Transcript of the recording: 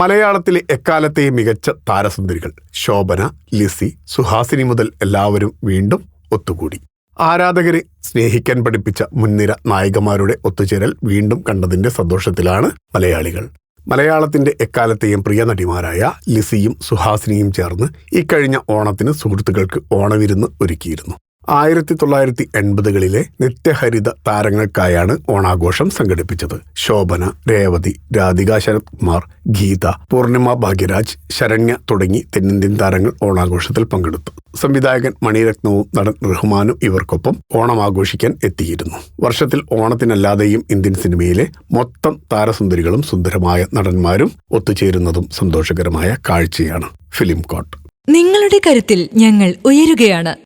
മലയാളത്തിലെ എക്കാലത്തെയും മികച്ച താരസുന്ദരികൾ ശോഭന ലിസി സുഹാസിനി മുതൽ എല്ലാവരും വീണ്ടും ഒത്തുകൂടി. ആരാധകരെ സ്നേഹിക്കാൻ പഠിപ്പിച്ച മുൻനിര നായികമാരുടെ ഒത്തുചേരൽ വീണ്ടും കണ്ടതിന്റെ സന്തോഷത്തിലാണ് മലയാളികൾ. മലയാളത്തിന്റെ എക്കാലത്തെയും പ്രിയ നടിമാരായ ലിസിയും സുഹാസിനിയും ചേർന്ന് ഇക്കഴിഞ്ഞ ഓണത്തിന് സുഹൃത്തുക്കൾക്ക് ഓണവിരുന്ന് ഒരുക്കിയിരുന്നു. ആയിരത്തി തൊള്ളായിരത്തി എൺപതുകളിലെ നിത്യഹരിത താരങ്ങൾക്കായാണ് ഓണാഘോഷം സംഘടിപ്പിച്ചത്. ശോഭന രേവതി രാധിക ശരത് കുമാർ ഗീത പൂർണിമ ഭാഗ്യരാജ് ശരണ്യ തുടങ്ങി തെന്നിന്ത്യൻ താരങ്ങൾ ഓണാഘോഷത്തിൽ പങ്കെടുത്തു. സംവിധായകൻ മണിരത്നവും നടൻ റഹ്മാനും ഇവർക്കൊപ്പം ഓണം ആഘോഷിക്കാൻ എത്തിയിരുന്നു. വർഷത്തിൽ ഓണത്തിനല്ലാതെയും ഇന്ത്യൻ സിനിമയിലെ മൊത്തം താരസുന്ദരികളും സുന്ദരമായ നടന്മാരും ഒത്തുചേരുന്നതും സന്തോഷകരമായ കാഴ്ചയാണ് ഫിലിം കോട്ട് നിങ്ങളുടെ കരുത്തിൽ ഞങ്ങൾ ഉയരുകയാണ്.